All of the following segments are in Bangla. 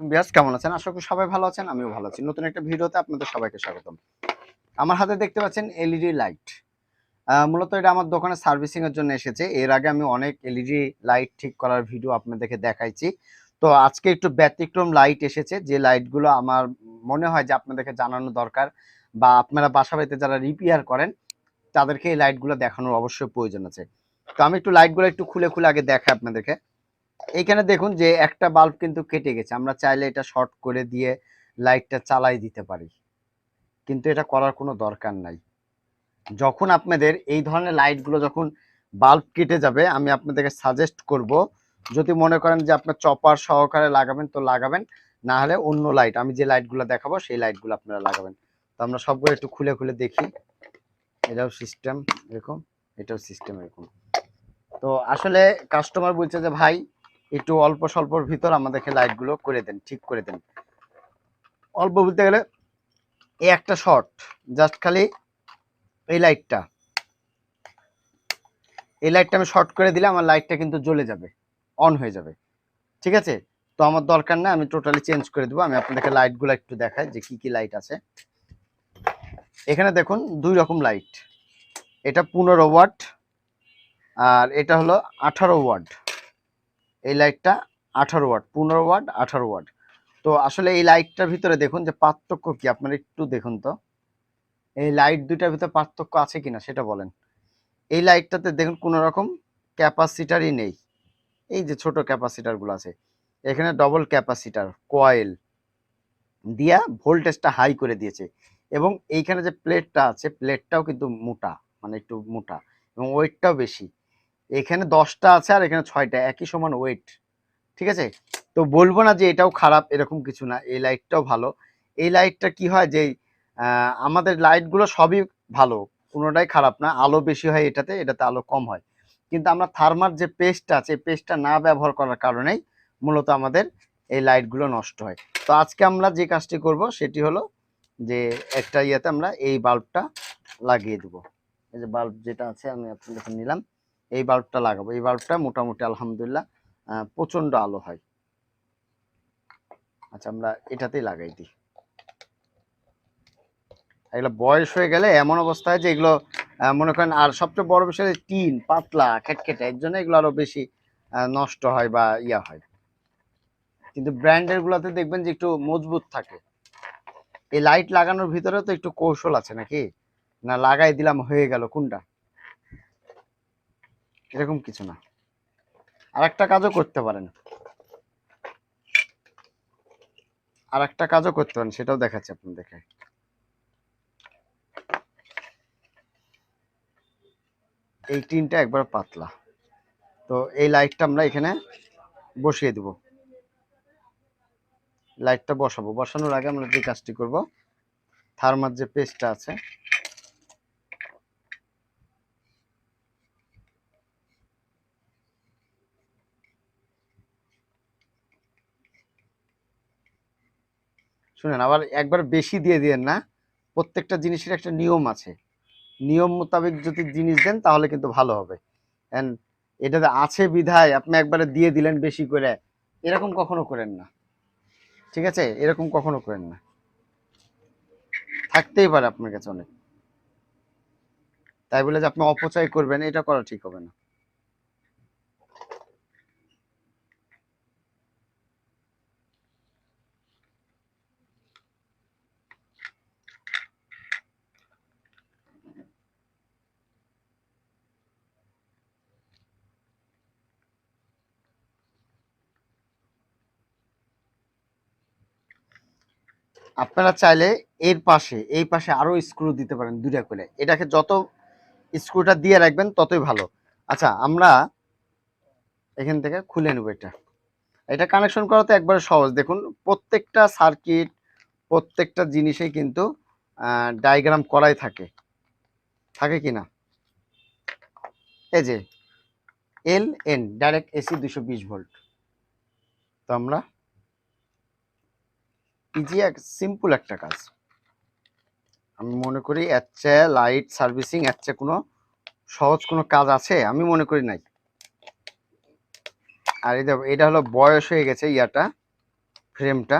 বিয়াস, কেমন আছেন? আশা করি সবাই ভালো আছেন, আমিও ভালো আছি। নতুন একটা ভিডিওতে আপনাদের সবাইকে স্বাগতম। আমার হাতে দেখতে পাচ্ছেন এলইডি লাইট। মূলত এটা আমার দোকানে সার্ভিসিং এর জন্য এসেছে। এর আগে আমি অনেক এলইডি লাইট ঠিক করার ভিডিও আপনাদেরকে দেখাইছি। তো আজকে একটু ব্যতিক্রম লাইট এসেছে, যে লাইটগুলো আমার মনে হয় যে আপনাদেরকে জানানো দরকার, বা আপনারা বাসা বাড়িতে যারা রিপেয়ার করেন, তাদেরকে এই লাইটগুলো দেখানোর অবশ্যই প্রয়োজন আছে। তো আমি একটু লাইটগুলো একটু খুলে খুলে আগে দেখাই আপনাদেরকে। এইখানে দেখুন যে একটা বাল্ব কিন্তু কেটে গেছে। আমরা চাইলে এটা শর্ট করে দিয়ে লাইটটা চালাই দিতে পারি। কিন্তু এটা করার কোনো দরকার নাই। যখন আপনাদের এই ধরনের লাইটগুলো যখন বাল্ব কেটে যাবে, আমি আপনাদেরকে সাজেস্ট করব, যদি মনে করেন যে আপনার চপার সহকারে লাগাবেন, তো লাগাবেন। না হলে অন্য লাইট, আমি যে লাইটগুলো দেখাবো, সেই লাইটগুলো আপনারা লাগাবেন। তো আমরা সবগুলো একটু খুলে খুলে দেখি। এটাও সিস্টেম এরকম, এটাও সিস্টেম এরকম। তো আসলে কাস্টমার বলছে যে, ভাই একটু অল্প স্বল্পর ভিতর আমাদেরকে লাইটগুলো করে দেন, ঠিক করে দেন। অল্প বলতে গেলে এই একটা শর্ট জাস্ট খালি এই লাইটটা। এই লাইটটা আমি শর্ট করে দিলে আমার লাইটটা কিন্তু জ্বলে যাবে অন হয়ে যাবে। ঠিক আছে? তো আমার দরকার না আমি টোটালি চেঞ্জ করে দেবো। আমি আপনাদেরকে লাইটগুলো একটু দেখাই যে কি কি লাইট আছে। এখানে দেখুন, দুই রকম লাইট। এটা পনেরো ওয়াট, আর এটা হলো আঠারো ওয়াট। এই লাইটটা আঠারো ওয়াট, পনেরো ওয়াট, আঠারো ওয়াট। তো আসলে এই লাইটটার ভিতরে দেখুন যে পার্থক্য কি, আপনারা একটু দেখুন তো। এই লাইট দুইটার ভিতরে পার্থক্য আছে কিনা সেটা বলেন। এই লাইটটাতে দেখুন কোনো রকম ক্যাপাসিটারই নেই। এই যে ছোট ক্যাপাসিটারগুলো আছে, এখানে ডবল ক্যাপাসিটার কয়েল দিয়া ভোল্টেজটা হাই করে দিয়েছে। এবং এইখানে যে প্লেটটা আছে প্লেটটাও কিন্তু মোটা মানে একটু মোটা এবং ওয়েটটাও বেশি। এখানে দশটা আছে আর এখানে ছয়টা, একই সমান ওয়েট ঠিক আছে? তো বলব না যে এটাও খারাপ, এরকম কিছু না, এই লাইটটাও ভালো। এই লাইটটা কি হয় যে আমাদের লাইটগুলো সবই ভালো, কোনোটাই খারাপ না, আলো বেশি হয় এটাতে এটাতে আলো কম হয়। কিন্তু আমরা থার্মার যে পেস্টটা আছে পেস্টটা না ব্যবহার করার কারণেই মূলত আমাদের এই লাইটগুলো নষ্ট হয়। তো আজকে আমরা যে কাজটি করব, সেটি হলো যে একটা ইয়েতে আমরা এই বাল্বটা লাগিয়ে দেবো। এই যে বাল্ব যেটা আছে, আমি আপনাদের নিলাম। এই বাল্বটা লাগাবো। এই বাল্বটা মোটামুটি আলহামদুলিল্লাহ প্রচণ্ড আলো হয়। আচ্ছা আমরা এটাতেই লাগাই দিই। এগুলো বয়স হয়ে গেলে এমন অবস্থা হয় যে এগুলো মনে করেন আর সবচেয়ে বড় বিষয় টিন, পাতলা, খেটখেটে, এর জন্য এগুলো আরও বেশি নষ্ট হয় বা ইয়া হয়। কিন্তু ব্র্যান্ডের গুলোতে দেখবেন যে একটু মজবুত থাকে। এই লাইট লাগানোর ভিতরে তো একটু কৌশল আছে নাকি? না লাগাই দিলাম, হয়ে গেল, কোনটা? এরকম কিছু না। আর একটা কাজও করতে পারেন। আর একটা কাজও করতে পারেন, সেটাও দেখাচ্ছি আপনাদেরকে। এই টিনটা একবার পাতলা। তো এই লাইটটা আমরা এখানে বসিয়ে দেব। লাইটটা বসাবো। বসানোর আগে আমরা যে কাজটি করব থার্মার যে পেস্টটা আছে শুনেন, আবার একবার বেশি দিয়ে দিয়েন না, প্রত্যেকটা জিনিসের একটা নিয়ম আছে। নিয়ম মোতাবেক যদি জিনিস দেন, তাহলে কিন্তু ভালো হবে। এন্ড এটাতে আছে বিধায় আপনি একবারে দিয়ে দিলেন বেশি করে, এরকম কখনো করেন না। ঠিক আছে? এরকম কখনো করেন না। থাকতেই পারে আপনার কাছে অনেক। তাই বলে যে আপনি অপচয় করবেন, এটা করা ঠিক হবে না। আপনারা চাইলে এর পাশে, এই পাশে আরও স্ক্রু দিতে পারেন দুইটা করে। এটাকে যত স্ক্রুটা দিয়ে রাখবেন, ততই ভালো। আচ্ছা আমরা এখান থেকে খুলে নেব এটা। এটা কানেকশন করা তো একবারে সহজ। দেখুন, প্রত্যেকটা সার্কিট প্রত্যেকটা জিনিসে কিন্তু ডায়াগ্রাম করাই থাকে। থাকে কি না? এই যে এল এন ডাইরেক্ট এসি দুশো ভোল্ট তো আমরা ইজি এক সিম্পল একটা কাজ। আমি মনে করি এর চেয়ে লাইট সার্ভিসিং এর চেয়ে কোনো সহজ কোনো কাজ আছে? আমি মনে করি নাই। আর এই দেখো, এটা হলো বয়স হয়ে গেছে ইয়াটা ফ্রেমটা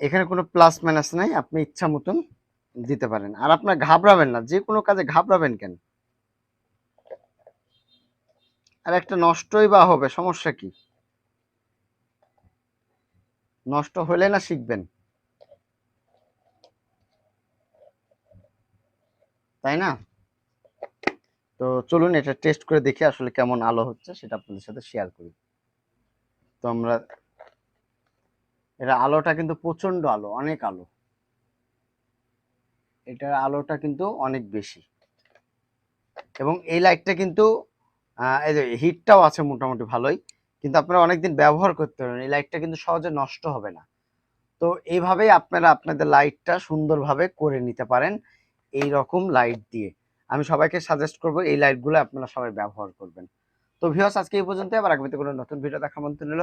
এখানে কোনো প্লাস মাইনাস নাই, আপনি ইচ্ছা মতন দিতে পারেন। আর আপনার ঘাবড়াবেন না, যে কোনো কাজে ঘাবড়াবেন কেন? আর একটা নষ্টই বা হবে, সমস্যা কি? নষ্ট হলে না শিখবেন? তাই না? তো চলুন এটা টেস্ট করে দেখি আসলে কেমন আলো হচ্ছে, সেটা আপনাদের সাথে শেয়ার করি। তো আমরা এটা আলোটা কিন্তু প্রচণ্ড আলো, অনেক আলো। এটার আলোটা কিন্তু অনেক বেশি। এবং এই লাইটটা কিন্তু এই যে হিটটাও আছে মোটামুটি ভালোই, কিন্তু আপনারা অনেকদিন ব্যবহার করতে পারবেন এই লাইটটা কিন্তু সহজে নষ্ট হবে না। তো এইভাবেই আপনারা আপনাদের লাইটটা সুন্দরভাবে করে নিতে পারেন এই রকম লাইট দিয়ে। আমি সবাইকে সাজেস্ট করব এই লাইটগুলো আপনারা সবাই ব্যবহার করবেন। তো ভিউয়ার্স আজকে এই পর্যন্ত আবার আগামীতে কোনো নতুন ভিডিও দেখা মন্ত্র নিল